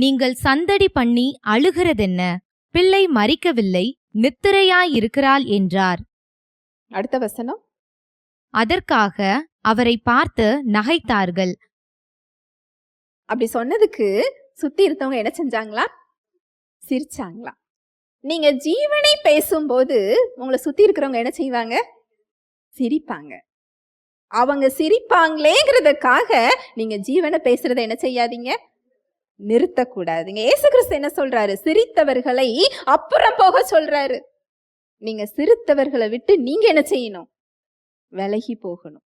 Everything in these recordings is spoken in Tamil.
நீங்கள் சந்தடி பண்ணி அழுகிறதென்ன? பிள்ளை மரிக்கவில்லை நித்திரையாயிருக்கிறாள் என்றார். அடுத்த வசனம். அதற்காக அவரை பார்த்து நகைத்தார்கள். அப்படி சொன்னதுக்கு சுத்தி இருந்தவங்க என்ன செஞ்சாங்களா? சிரிச்சாங்களா? நீங்க ஜீவனை பேசும்போது உங்களை சுத்தி இருக்கிறவங்க என்ன செய்வாங்க? சிரிப்பாங்க. அவங்க சிரிப்பாங்களேங்கிறதுக்காக நீங்க ஜீவனை பேசுறதை என்ன செய்யாதீங்க? நிறுத்தக்கூடாதுங்க. ஏசு கிறிஸ்து என்ன சொல்றாரு? சிரித்தவர்களை அப்புறம் போக சொல்றாரு. நீங்க சிரித்தவர்களை விட்டு நீங்க என்ன செய்யணும்? விலகி போகணும்.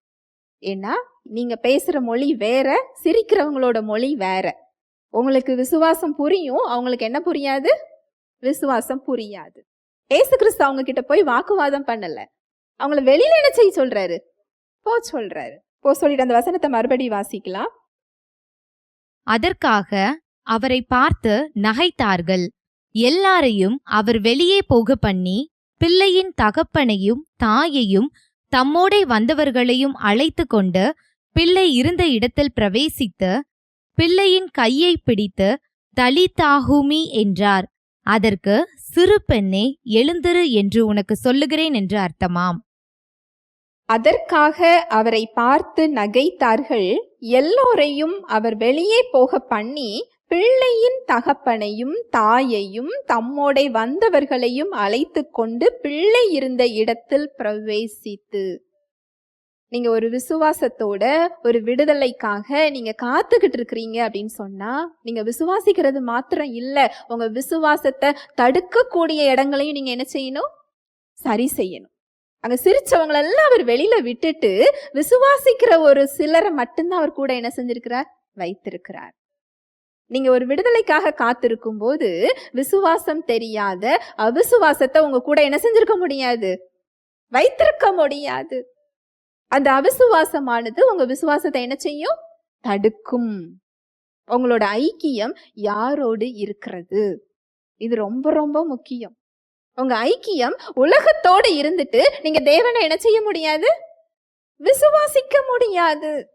ஏன்னா நீங்க பேசுற மொழி வேற சிரிக்கிறவங்களோட மொழி வேற. உங்களுக்கு விசுவாசம் புரியும் அவங்களுக்கு என்ன புரியாது? விசுவாசம் புரியாது. ஏசு கிறிஸ்து அவங்க கிட்ட போய் வாக்குவாதம் பண்ணல. அவங்கள வெளியில என்ன செய்ய சொல்றாரு? போ சொல்றாரு. போ சொல்லிட்டு அந்த வசனத்தை மறுபடியும் வாசிக்கலாம். அதற்காக அவரை பார்த்து நகைத்தார்கள். எல்லாரையும் அவர் வெளியே போக பண்ணி பிள்ளையின் தகப்பனையும் தாயையும் தம்மோடே வந்தவர்களையும் அழைத்து கொண்டு பிள்ளை இருந்த இடத்தில் பிரவேசித்து பிள்ளையின் கையை பிடித்து தலிதாகுமி என்றார். அதற்கு சிறு பெண்ணே எழுந்திரு என்று உனக்கு சொல்லுகிறேன் என்று அர்த்தமாம். அதற்காக அவரை பார்த்து நகைத்தார்கள். எல்லோரையும் அவர் வெளியே போக பண்ணி பிள்ளையின் தகப்பனையும் தாயையும் தம்மோடே வந்தவர்களையும் அழைத்து கொண்டு பிள்ளை இருந்த இடத்தில் பிரவேசித்து. நீங்க ஒரு விசுவாசத்தோட ஒரு விடுதலைக்காக நீங்க காத்துக்கிட்டு இருக்கிறீங்க அப்படின்னு சொன்னா நீங்க விசுவாசிக்கிறது மாத்திரம் இல்ல உங்க விசுவாசத்தை தடுக்கக்கூடிய இடங்களையும் நீங்க என்ன செய்யணும்? சரி செய்யணும். அங்க சிரிச்சவங்களெல்லாம் அவர் வெளியில விட்டுட்டு விசுவாசிக்கிற ஒரு சிலரை மட்டும்தான் அவர் கூட என்ன செஞ்சிருக்கிறார்? வைத்திருக்கிறார். நீங்க ஒரு விடுதலைக்காக காத்திருக்கும் போது விசுவாசம் தெரியாத அவிசுவாசத்தை உங்க கூட என்ன செஞ்சிருக்க முடியாது? வைத்திருக்க முடியாது. அந்த அவிசுவாசமானது உங்க விசுவாசத்தை என்ன செய்யும்? தடுக்கும். உங்களோட ஐக்கியம் யாரோடு இருக்கிறது? இது ரொம்ப ரொம்ப முக்கியம். உங்க ஐக்கியம் உலகத்தோடு இருந்துட்டு நீங்க தேவனை என்ன செய்ய முடியாது? விசுவாசிக்க முடியாது.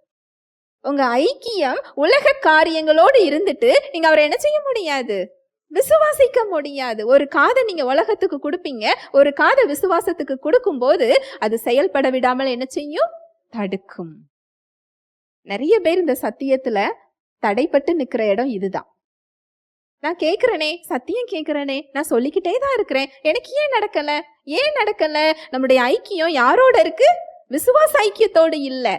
உங்க ஐக்கியம் உலக காரியங்களோடு இருந்துட்டு நீங்க அவரை என்ன செய்ய முடியாது? விசுவாசிக்க முடியாது. ஒரு காதை நீங்க உலகத்துக்கு கொடுப்பீங்க. ஒரு காதை விசுவாசத்துக்கு கொடுக்கும்போது அது செயல்பட விடாமல் என்ன செய்யும்? தடுக்கும். நிறைய பேர் இந்த சத்தியத்துல தடைப்பட்டு நிக்கிற இடம் இதுதான். நான் கேட்குறேனே சத்தியம் கேட்குறேனே நான் சொல்லிக்கிட்டே தான் இருக்கிறேன். எனக்கு ஏன் நடக்கலை? ஏன் நடக்கலை? நம்முடைய ஐக்கியம் யாரோட இருக்கு? விசுவாச ஐக்கியத்தோடு இல்லை.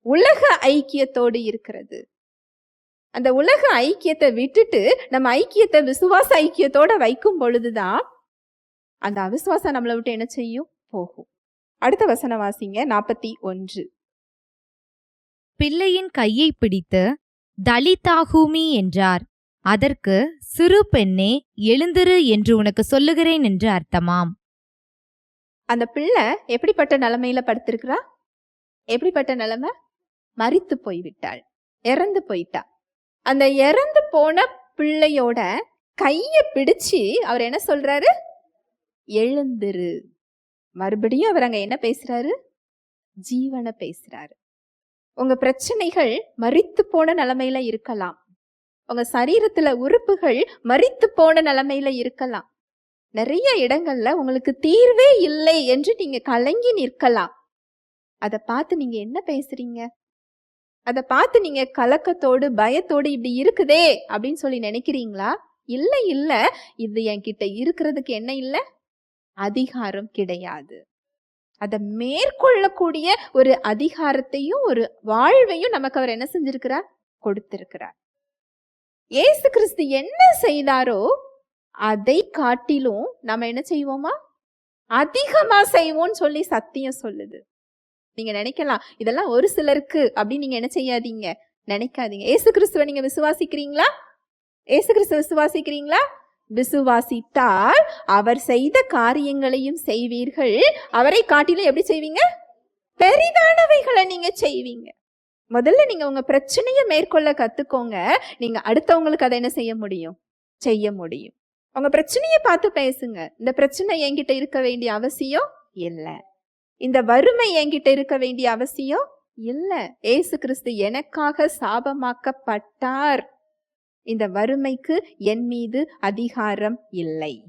உலக ஐக்கியத்தோடு இருக்கிறது. அந்த உலக ஐக்கியத்தை விட்டுட்டு நம்ம ஐக்கியத்தை விசுவாச ஐக்கியத்தோட வைக்கும் பொழுதுதான் அந்த அவிசுவாசம் நம்மளை விட்டு என்ன செய்யும்? போகும். அடுத்த வசனம் வாசிங்க நாற்பத்தி ஒன்று. பிள்ளையின் கையை பிடித்து தலிதாகுமி என்றார். அதற்கு சிறு பெண்ணே எழுந்திரு என்று உனக்கு சொல்லுகிறேன் என்று அர்த்தமாம். அந்த பிள்ளை எப்படிப்பட்ட நிலைமையில படுத்திருக்கிறா? எப்படிப்பட்ட நிலைமை? மறித்து போய்விட்டாள். இறந்து போயிட்டா. அந்த இறந்து போன பிள்ளையோட கைய பிடிச்சு அவர் என்ன சொல்றாரு? எழுந்திரு. மறுபடியும் அவர் அங்க என்ன பேசுறாரு? ஜீவனை பேசுறாரு. உங்க பிரச்சனைகள் மறித்து போன நிலைமையில இருக்கலாம். உங்க சரீரத்துல உறுப்புகள் மறித்து போன நிலைமையில இருக்கலாம். நிறைய இடங்கள்ல உங்களுக்கு தீர்வே இல்லை என்று நீங்க கலங்கி நிற்கலாம். அதை பார்த்து நீங்க என்ன பேசுறீங்க? அதை பார்த்து நீங்க கலக்கத்தோடு பயத்தோடு இப்படி இருக்குதே அப்படின்னு சொல்லி நினைக்கிறீங்களா? இல்ல இல்ல. இது என்கிட்ட இருக்கிறதுக்கு என்ன இல்லை? அதிகாரம் கிடையாது. அதை மேற்கொள்ளக்கூடிய ஒரு அதிகாரத்தையும் ஒரு வாழ்வையும் நமக்கு அவர் என்ன செஞ்சிருக்கிறார்? கொடுத்திருக்கிறார். ஏசு கிறிஸ்து என்ன செய்தாரோ அதை காட்டிலும் நம்ம என்ன செய்வோமா? அதிகமா செய்வோம்னு சொல்லி சத்தியம் சொல்லுது. நீங்க நினைக்கலாம் இதெல்லாம் ஒரு சிலருக்கு அப்படின்னு நீங்க என்ன செய்யாதீங்க. நினைக்காதீங்க. ஏசு கிறிஸ்துவை நீங்க விசுவாசிக்கிறீங்களா? ஏசு கிறிஸ்து விசுவாசிக்கிறீங்களா? விசுவாசித்தால் அவர் செய்த காரியங்களையும் செய்வீர்கள். அவரை காட்டிலும் எப்படி செய்வீங்க? பெரிதானவைகளை நீங்க செய்வீங்க. முதல்ல நீங்க உங்க பிரச்சனையை மேற்கொள்ள கத்துக்கோங்க. நீங்க அடுத்தவங்களுக்கு அதை என்ன செய்ய முடியும்? செய்ய முடியும். உங்க பிரச்சனையை பார்த்து பேசுங்க. இந்த பிரச்சனை என்கிட்ட இருக்க வேண்டிய அவசியம் இல்லை. இந்த வறுமை என்கிட்ட இருக்க வேண்டிய அவசியம் இல்லை. ஏசு கிறிஸ்து எனக்காக சாபமாக்கப்பட்டார். இந்த வறுமைக்கு என் மீது அதிகாரம் இல்லை.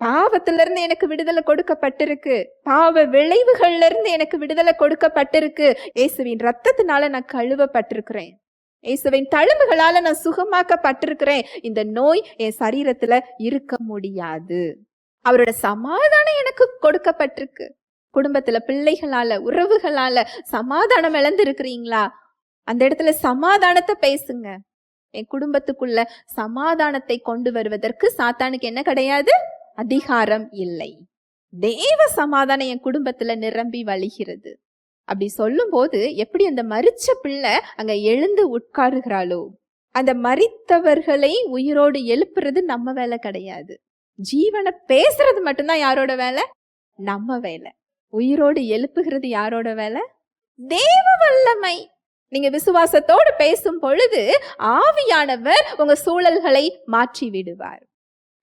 பாவத்திலிருந்து எனக்கு விடுதலை கொடுக்கப்பட்டிருக்கு. பாவ விளைவுகள்ல இருந்து எனக்கு விடுதலை கொடுக்கப்பட்டிருக்கு. இயேசுவின் ரத்தத்தினால நான் கழுவப்பட்டிருக்கிறேன். இயேசுவின் தழும்புகளால நான் சுகமாக்கப்பட்டிருக்கிறேன். இந்த நோய் என் சரீரத்துல இருக்க முடியாது. அவரோட சமாதானம் எனக்கு கொடுக்கப்பட்டிருக்கு. குடும்பத்துல பிள்ளைகளால உறவுகளால சமாதானம் இழந்திருக்கிறீங்களா? அந்த இடத்துல சமாதானத்தை பேசுங்க. என் குடும்பத்துக்குள்ள சமாதானத்தை கொண்டு வருவதற்கு சாத்தானுக்கு என்ன கிடையாது? அதிகாரம் இல்லை. தேவ சமாதானம் என் குடும்பத்துல நிரம்பி வழிகிறது. அப்படி சொல்லும்போது எப்படி அந்த மறிச்ச பிள்ளை அங்க எழுந்து உட்காருகிறாளோ அந்த மரித்தவர்களை உயிரோடு எழுப்புறது நம்ம வேலை கிடையாது. ஜீவனை பேசுறது மட்டும்தான் யாரோட வேலை? நம்ம வேலை. உயிரோடு எழுப்புகிறது யாரோட வேலை? தேவ வல்லமை. நீங்க விசுவாசத்தோடு பேசும் பொழுது ஆவியானவர் உங்க சூழல்களை மாற்றி விடுவார்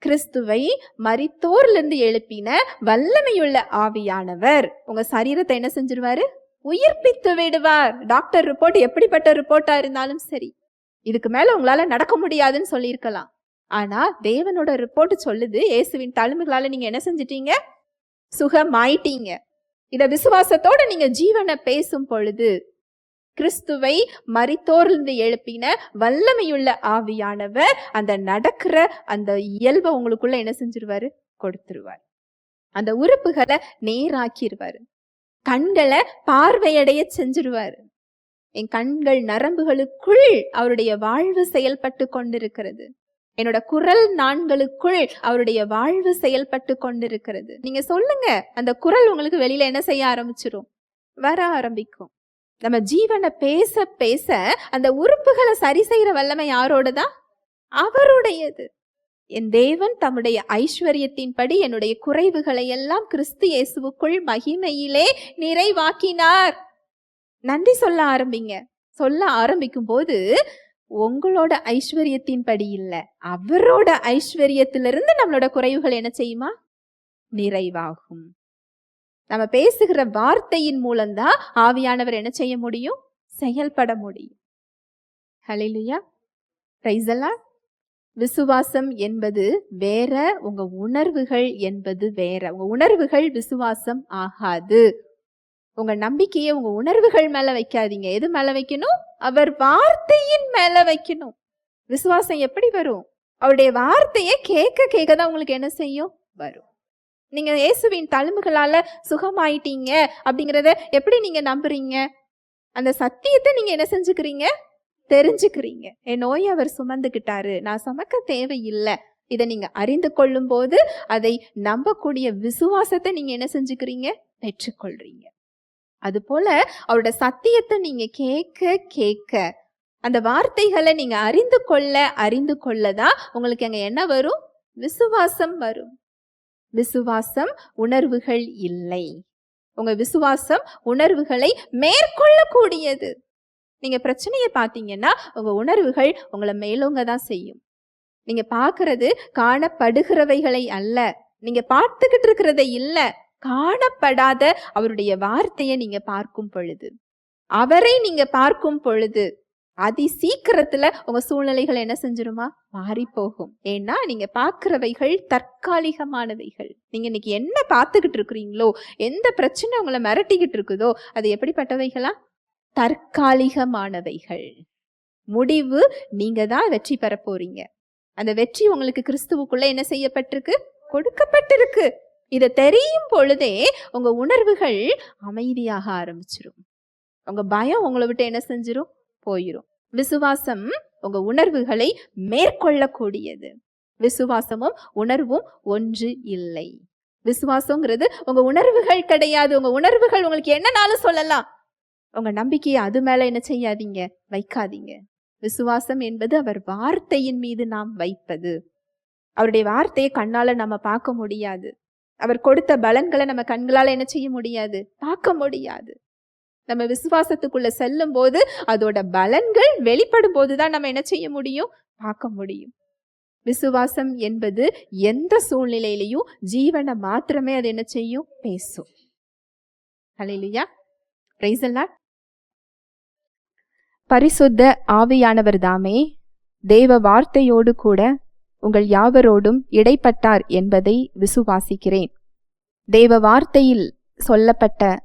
கிறிஸ்துவை மறித்தோர்லேருந்து எழுப்பின வல்லமையுள்ள ஆவியானவர். உங்கள் சரீரத்தை என்ன செஞ்சிருவாரு? உயிர்ப்பித்து விடுவார். டாக்டர் ரிப்போர்ட் எப்படிப்பட்ட ரிப்போர்ட்டாக இருந்தாலும் சரி. இதுக்கு மேலே உங்களால் நடக்க முடியாதுன்னு சொல்லியிருக்கலாம். ஆனால் தேவனோட ரிப்போர்ட் சொல்லுது. இயேசுவின் தழும்புகளால் நீங்கள் என்ன செஞ்சிட்டீங்க? சுகமாயிட்டீங்க. இதை விசுவாசத்தோட நீங்கள் ஜீவனை பேசும் பொழுது கிறிஸ்துவை மரித்தோர்ந்து எழுப்பின வல்லமையுள்ள ஆவியானவர் அந்த நடக்கிற அந்த இயல்பை உங்களுக்குள்ள என்ன செஞ்சிருவாரு? கொடுத்துருவார். அந்த உறுப்புகளை நேராக்கிடுவாரு கண்களை பார்வையடைய செஞ்சிருவாரு. என் கண்கள் நரம்புகளுக்குள் அவருடைய வாழ்வு செயல்பட்டு கொண்டிருக்கிறது. என்னோட குரல் நான்களுக்குள் அவருடைய வாழ்வு செயல்பட்டு கொண்டிருக்கிறது. நீங்க சொல்லுங்க அந்த குரல் உங்களுக்கு வெளியில என்ன செய்ய ஆரம்பிச்சிரும்? வர ஆரம்பிக்கும். நம்ம ஜீவனை பேச பேச அந்த உறுப்புகளை சரி செய்யற வல்லமை யாரோட தான் அவருடையது. என் தேவன் தம்முடைய ஐஸ்வர்யத்தின்படி என்னுடைய குறைவுகளை எல்லாம் கிறிஸ்து இயேசுவுக்குள் மகிமையிலே நிறைவாக்கினார். நன்றி சொல்ல ஆரம்பிங்க. சொல்ல ஆரம்பிக்கும் போது உங்களோட ஐஸ்வர்யத்தின்படி இல்லை அவரோட ஐஸ்வர்யத்திலிருந்து நம்மளோட குறைவுகள் என்ன செய்யுமா? நிறைவாகும். நம்ம பேசுகிற வார்த்தையின் மூலம்தான் ஆவியானவர் என்ன செய்ய முடியும்? செயல்பட முடியும். ஹலிலுயா ரைசலா விசுவாசம் என்பது வேற உங்க உணர்வுகள் என்பது வேற. உங்க உணர்வுகள் விசுவாசம் ஆகாது. உங்க நம்பிக்கையை உங்க உணர்வுகள் மேல வைக்காதீங்க. எது மேல வைக்கணும்? அவர் வார்த்தையின் மேல வைக்கணும். விசுவாசம் எப்படி வரும்? அவருடைய வார்த்தையை கேட்க கேட்க தான் உங்களுக்கு என்ன செய்யும்? வரும். நீங்கள் இயேசுவின் தழும்புகளால் சுகமாயிட்டீங்க அப்படிங்கிறத எப்படி நீங்கள் நம்புறீங்க? அந்த சத்தியத்தை நீங்கள் என்ன செஞ்சுக்கிறீங்க? தெரிஞ்சுக்கிறீங்க. என் நோயை அவர் சுமந்துக்கிட்டாரு நான் சுமக்க தேவையில்லை. இதை நீங்கள் அறிந்து கொள்ளும் போது அதை நம்பக்கூடிய விசுவாசத்தை நீங்கள் என்ன செஞ்சுக்கிறீங்க? பெற்றுக்கொள்றீங்க. அதுபோல அவரோட சத்தியத்தை நீங்கள் கேட்க கேட்க அந்த வார்த்தைகளை நீங்கள் அறிந்து கொள்ள அறிந்து கொள்ளதான் உங்களுக்கு அங்கே என்ன வரும்? விசுவாசம் வரும். விசுவாசம் உணர்வுகள் இல்லை. உங்க விசுவாசம் உணர்வுகளை மேற்கொள்ளக்கூடியது. நீங்க பிரச்சனையை பார்த்தீங்கன்னா உங்க உணர்வுகள் உங்களை மேலோங்க தான் செய்யும். நீங்க பார்க்கறது காணப்படுகிறவைகளை அல்ல. நீங்க பார்த்துக்கிட்டு இருக்கிறதை இல்ல. காணப்படாத அவருடைய வார்த்தையை நீங்க பார்க்கும் பொழுது. அவரை நீங்க பார்க்கும் பொழுது அதி சீக்கிரத்துல உங்க சூழ்நிலைகள் என்ன செஞ்சிருமா? மாறி போகும் ஏன்னா நீங்க பாக்குறவைகள் தற்காலிகமானவைகள். நீங்க இன்னைக்கு என்ன பார்த்துக்கிட்டு இருக்கிறீங்களோ எந்த பிரச்சனை உங்களை மிரட்டிக்கிட்டு இருக்குதோ அது எப்படிப்பட்டவைகளா? தற்காலிகமானவைகள். முடிவு நீங்க தான் வெற்றி பெற போறீங்க. அந்த வெற்றி உங்களுக்கு கிறிஸ்துவுக்குள்ள என்ன செய்யப்பட்டிருக்கு? கொடுக்கப்பட்டிருக்கு. இதை தெரியும் பொழுதே உங்க உணர்வுகள் அமைதியாக ஆரம்பிச்சிரும். உங்க பயம் உங்களை விட்டு என்ன செஞ்சிரும்? போயிடும் விசுவாசம் உங்க உணர்வுகளை மேற்கொள்ளக்கூடியது. விசுவாசமும் உணர்வும் ஒன்று இல்லை. விசுவாசங்கிறது உங்க உணர்வுகள் கிடையாது. உங்க உணர்வுகள் உங்களுக்கு என்னனாலும் சொல்லலாம். உங்க நம்பிக்கையை அது மேல என்ன செய்யாதீங்க? வைக்காதீங்க. விசுவாசம் என்பது அவர் வார்த்தையின் மீது நாம் வைப்பது. அவருடைய வார்த்தையை கண்ணால நம்ம பார்க்க முடியாது. அவர் கொடுத்த பலன்களை நம்ம கண்களால என்ன செய்ய முடியாது? பார்க்க முடியாது. நம்ம விசுவாசத்துக்குள்ளே செல்லும் போது அதோட பலன்கள் வெளிப்படும் போது தான் நம்ம என்ன செய்ய முடியும்? பார்க்க முடியும். விசுவாசம் என்பது எந்த சூழ்நிலையிலையும் ஜீவனை மாத்திரமே அது என்ன செய்யும்? பேசும். ஹalleluya. Praise பரிசுத்த ஆவியானவர் தாமே தேவ வார்த்தையோடு கூட உங்கள் யாவரோடும் இடைப்பட்டார் என்பதை விசுவாசிக்கிறேன். தேவ வார்த்தையில் சொல்லப்பட்ட